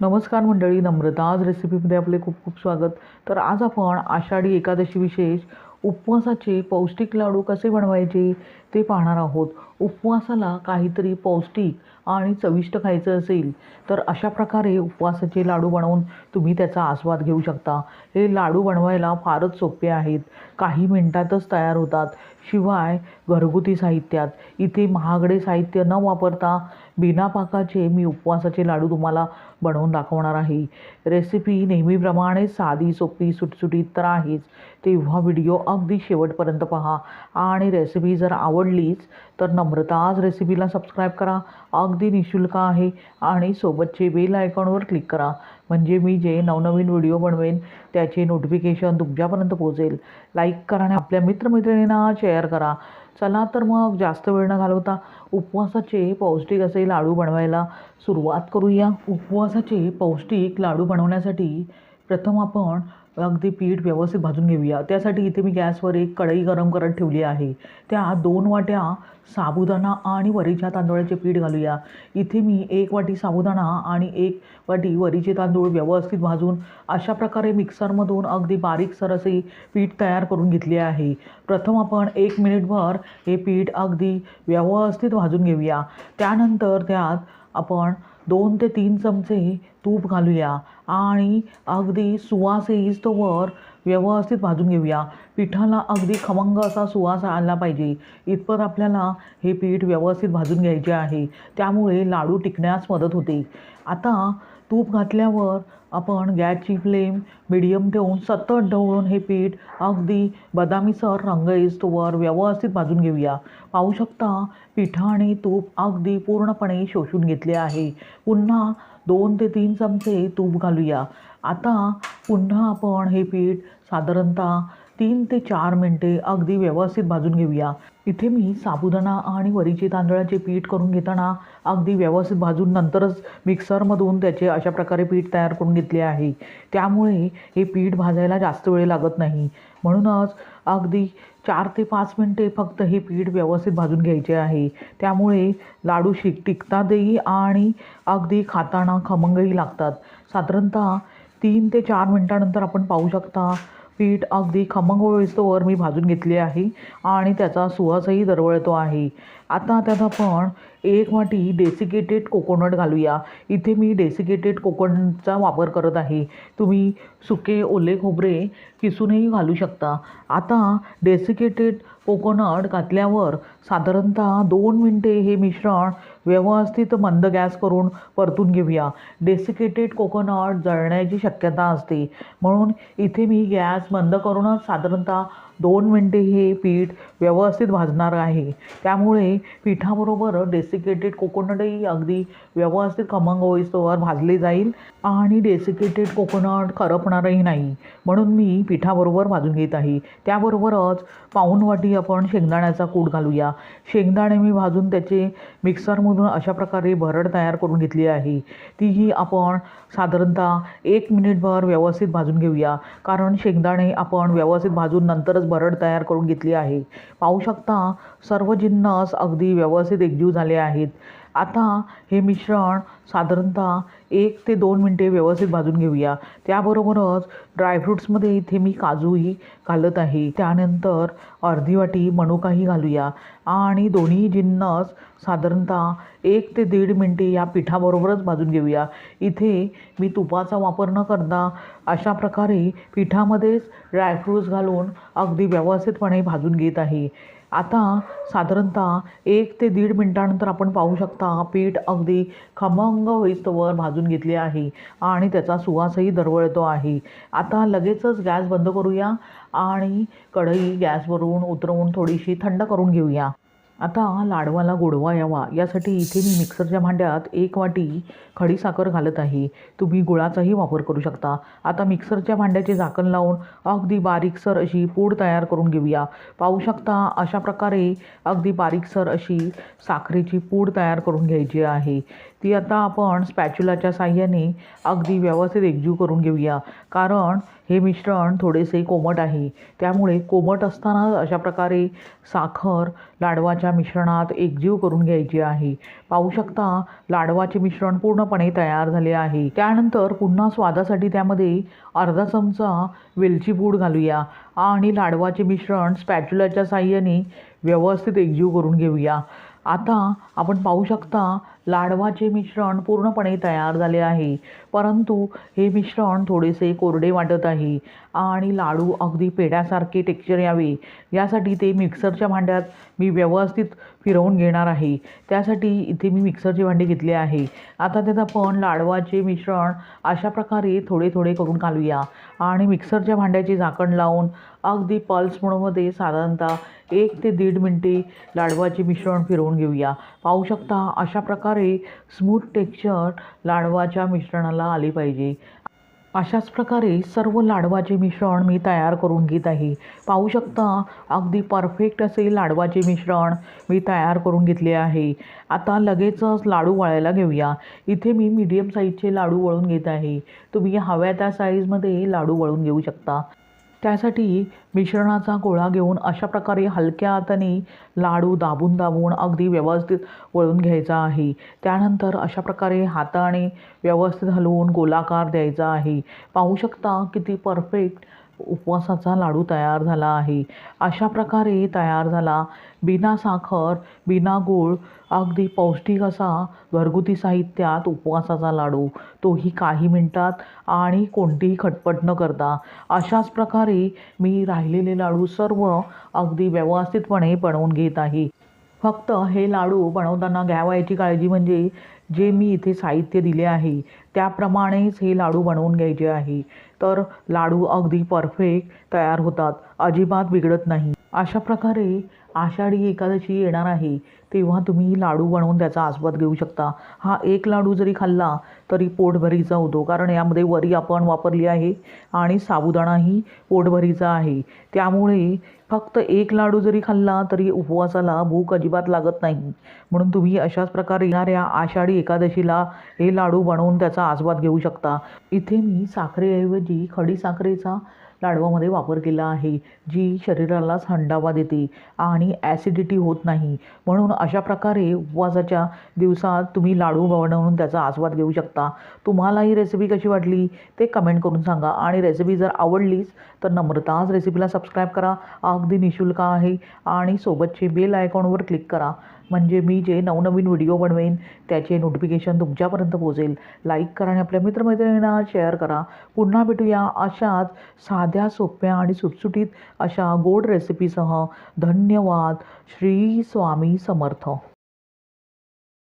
नमस्कार मंडळी नम्रता. आज रेसिपीमध्ये आपले खूप खूप स्वागत. तर आज आपण आषाढी एकादशी विशेष उपवासाचे पौष्टिक लाडू कसे बनवायचे ते पाहणार आहोत. उपवासाला काहीतरी पौष्टिक आणि चविष्ट खायचं असेल तर अशा प्रकारे उपवासाचे लाडू बनवून तुम्ही त्याचा आस्वाद घेऊ शकता. हे लाडू बनवायला फारच सोपे आहेत. काही मिनटातच तयार होतात. शिवाय घरगुती साहित्यात. इथे महागडे साहित्य न वापरता बिना पाकाचे मी उपवासाचे लाडू तुम्हाला बनवून दाखवणार आहे. रेसिपी नेहमीप्रमाणे साधी सोपी सुटसुटीत तर आहेच. तेव्हा व्हिडिओ अगदी शेवटपर्यंत पहा. आणि रेसिपी जर आवडलीच तर नम्रताच रेसिपीला सबस्क्राईब करा. अगदी निशुल्क आहे. आणि सोबतचे बेल आयकॉनवर क्लिक करा. म्हणजे मी जे नवनवीन व्हिडिओ बनवेन त्याचे नोटिफिकेशन तुमच्यापर्यंत पोहोचेल. लाईक करा आणि आपल्या मित्रमैत्रिणींना शेअर करा. चला तर मग जास्त वेळ न घालवता उपवासाचे पौष्टिक असे लाडू बनवायला सुरुवात करूया. उपवासाचे पौष्टिक लाडू बनवण्यासाठी प्रथम आपण अगदी पीठ व्यवस्थित भाजून घेऊया. त्यासाठी इथे मी गॅसवर एक कढई गरम करत ठेवली आहे. त्या दोन वाट्या साबुदाणा आणि वरीच्या तांदूळाचे पीठ घालूया. इथे मी एक वाटी साबुदाणा आणि एक वाटी वरीचे तांदूळ व्यवस्थित भाजून अशा प्रकारे मिक्सरमधून अगदी बारीकसर असे पीठ तयार करून घेतले आहे. प्रथम आपण एक मिनिटभर हे पीठ अगदी व्यवस्थित भाजून घेऊया. त्यानंतर त्यात आपण दोन ते तीन चमचे तूप घालूया आणि अगदी सुवास येईस्तोवर व्यवस्थित भाजून घेऊया. पिठाला अगदी खमंग असा सुवास आला पाहिजे. इतपत आपल्याला हे पीठ व्यवस्थित भाजून घ्यायचे आहे. त्यामुळे लाडू टिकण्यास मदत होते. आता तूप घातल्यावर आपण गॅसची फ्लेम मिडियम ठेवून सतत ढवळून हे पीठ अगदी बदामीसर रंग येईस्तोवर व्यवस्थित भाजून घेऊया. पाहू शकता पिठाने तूप अगदी पूर्णपणे शोषून घेतले आहे. पुन्हा दोन ते तीन चमचे तूप घालूया. आता पुन्हा आपण हे पीठ साधारणतः तीन ते चार मिनटे अगदी व्यवस्थित भाजून घेऊया. इथे मी साबुदाणा आणि वरीचे तांदळाचे पीठ करून घेताना अगदी व्यवस्थित भाजून नंतरच मिक्सरमधून त्याचे अशा प्रकारे पीठ तयार करून घेतले आहे. त्यामुळे हे पीठ भाजायला जास्त वेळ लागत नाही. म्हणूनच अगदी चार ते पाच मिनटे फक्त हे पीठ व्यवस्थित भाजून घ्यायचे आहे. त्यामुळे लाडू शिक टिकतातही आणि अगदी खाताना खमंगही लागतात. साधारणतः तीन ते चार मिनटानंतर आपण पाहू शकता पीठ अगदी खमंग होईस्तोवर मी भाजून घेतले आहे आणि त्याचा सुवासही दरवळतो आहे. आता त्यात आपण एक वाटी डेसिकेटेड कोकोनट घालूया. इथे मी डेसिकेटेड कोकोनटचा वापर करत आहे. तुम्ही सुके ओले खोबरे किसूनही घालू शकता. आता डेसिकेटेड कोकोनट घातल्यावर साधारणतः दोन मिनटे हे मिश्रण व्यवस्थित मंद गॅस करून परतून घेऊया. डेसिकेटेड कोकोनट जळण्याची शक्यता असते. म्हणून इथे मी गॅस बंद करूनच साधारणतः दोन मिनटे हे पीठ व्यवस्थित भाजणार आहे. त्यामुळे पिठाबरोबर डेसिकेटेड कोकोनटही अगदी व्यवस्थित खमंग होईस्तोवर भाजले जाईल आणि डेसिकेटेड कोकोनट करपणारही नाही. म्हणून मी पिठाबरोबर भाजून घेत आहे. त्याबरोबरच पाऊण वाटी आपण शेंगदाण्याचा कूट घालूया. शेंगदाणे मी भाजून त्याचे मिक्सरमधून अशा प्रकारे भरड तयार करून घेतली आहे. तीही आपण साधारणतः एक मिनिटभर व्यवस्थित भाजून घेऊया. कारण शेंगदाणे आपण व्यवस्थित भाजून नंतरच भरड तयार करून घेतली आहे. पाहू शकता सर्व जिन्नस अगदी व्यवस्थित एकजीव झाले आहेत. आता हे मिश्रण साधारणतः एक ते दोन मिनटे व्यवस्थित भाजून घेऊया. त्याबरोबरच ड्रायफ्रूट्समध्ये इथे मी काजूही घालत आहे. त्यानंतर अर्धी वाटी मनुकाही घालूया. आणि दोन्ही जिन्नस साधारणतः एक ते दीड मिनटे या पिठाबरोबरच भाजून घेऊया. इथे मी तुपाचा वापर न करता अशा प्रकारे पिठामध्येच ड्रायफ्रूट्स घालून अगदी व्यवस्थितपणे भाजून घेत आहे. आता साधारणतः एक ते दीड मिनटानंतर आपण पाहू शकता पीठ अगदी खमंग होईस्तवर भाजून घेतले आहे आणि त्याचा सुवासही दरवळतो आहे. आता लगेचच गॅस बंद करूया आणि कढई गॅसवरून उतरवून थोडीशी थंड करून घेऊया. आता लाडवाला गोडवा यावा यासाठी इथे मी मिक्सरच्या भांड्यात एक वाटी खडीसाखर घालत आहे. तुम्ही गुळाचाही वापर करू शकता. आता मिक्सरच्या भांड्याचे झाकण लावून अगदी बारीकसर अशी पूड तयार करून घेऊया. पाहू शकता अशा प्रकारे अगदी बारीकसर अशी साखरेची पूड तयार करून घ्यायची आहे. ती आता आपण स्पॅच्युलाच्या साह्याने अगदी व्यवस्थित एकजीव करून घेऊया. कारण हे मिश्रण थोडेसे कोमट आहे. त्यामुळे कोमट असताना अशा प्रकारे साखर लाडवाच्या मिश्रणात एकजीव करून घ्यायची आहे. पाहू शकता लाडवाचे मिश्रण पूर्णपणे तयार झाले आहे. त्यानंतर पुन्हा स्वादासाठी त्यामध्ये अर्धा चमचा वेलची पूड घालूया आणि लाडवाचे मिश्रण स्पॅच्युलाच्या साह्याने व्यवस्थित एकजीव करून घेऊया. आता आपण पाहू शकता लाडवाचे मिश्रण पूर्णपणे तयार झाले आहे. परंतु हे मिश्रण थोडेसे कोरडे वाटत आहे आणि लाडू अगदी पेढ्यासारखे टेक्स्चर यावे. यासाठी ते मिक्सरच्या भांड्यात मी व्यवस्थित फिरवून घेणार आहे. त्यासाठी इथे मी मिक्सरचे भांडे घेतले आहे. आता त्यात आपण लाडवाचे मिश्रण अशा प्रकारे थोडे थोडे करून घालूया आणि मिक्सरच्या भांड्याचे झाकण लावून अगदी पल्स मोडमध्ये साधारणतः एक ते दीड मिनटे लाडवाचे मिश्रण फिरवून घेऊया. पाहू शकता अशा प्रकारे स्मूथ टेक्स्चर लाडवाच्या मिश्रणाला आले पाहिजे. अशाच प्रकारे सर्व लाडवाचे मिश्रण मी तयार करून घेत आहे. पाहू शकता अगदी परफेक्ट असे लाडवाचे मिश्रण मी तयार करून घेतले आहे. आता लगेचच लाडू वळायला घेऊया. इथे मी मीडियम साईजचे लाडू वळून घेत आहे. तुम्ही हव्या त्या साईजमध्ये लाडू वळून घेऊ शकता. त्यासाठी मिश्रणाचा गोळा घेऊन अशा प्रकारे हलक्या हाताने लाडू दाबून दाबून अगदी व्यवस्थित वळून घ्यायचा आहे. त्यानंतर अशा प्रकारे हाताने व्यवस्थित हलवून गोलाकार द्यायचा आहे. पाहू शकता किती परफेक्ट उपवासाचा लाडू तयार झाला आहे. अशा प्रकारे तयार झाला. बिना साखर बिना गूळ अगदी पौष्टिक असा घरगुती साहित्यात उपवासाचा लाडू. तोही काही मिनटात आणि कोणतीही खटपट न करता. अशाच प्रकारे मी राहिलेले लाडू सर्व अगदी व्यवस्थितपणे बनवून घेत आहे. फक्त हे लाडू बनवताना घ्यावयाची काळजी म्हणजे जे मी इथे साहित्य दिले आहे त्याप्रमाणेच हे लाडू बनवून घ्यायचे आहे. तर लाडू अगदी परफेक्ट तयार होतात अजिबात बिघडत नाही. अशा प्रकारे आषाढी एकादशी येणार आहे तेव्हा तुम्ही लाडू बनवून त्याचा आस्वाद घेऊ शकता. हा एक लाडू जरी खाल्ला तरी पोटभरीचा होतो कारण यामध्ये वरी आपण वापरली आहे आणि साबुदाणाही पोटभरीचा आहे. त्यामुळे फक्त एक लाडू जरी खाल्ला तरी उपवासाला भूक अजिबात लागत नाही. म्हणून तुम्ही अशाच प्रकारे येणाऱ्या आषाढी एकादशीला हे लाडू बनवून त्याचा आस्वाद घेऊ शकता. इथे मी साखरेऐवजी खडी साखरेचा लाडवामध्ये वापर केला आहे जी शरीराला थंडावा देते आणि ॲसिडिटी होत नाही. म्हणून अशा प्रकारे उपवासाच्या दिवसात तुम्ही लाडू बनवून त्याचा आस्वाद घेऊ शकता. तुम्हाला ही रेसिपी कशी वाटली ते कमेंट करून सांगा. आणि रेसिपी जर आवडलीच तर नम्रताच रेसिपीला सबस्क्राईब करा. अगदी निशुल्क आहे. आणि सोबतचे बेल आयकॉनवर क्लिक करा. म्हणजे मी जे नवनवीन व्हिडिओ बनवेन त्याचे नोटिफिकेशन तुमच्यापर्यंत पोहोचेल. लाईक करा आणि आपल्या मित्रमैत्रिणींना शेअर करा. पुन्हा भेटूया अशाच साध्या सोप्या आणि सुटसुटीत अशा गोड रेसिपीसह धन्यवाद. श्री स्वामी समर्थ.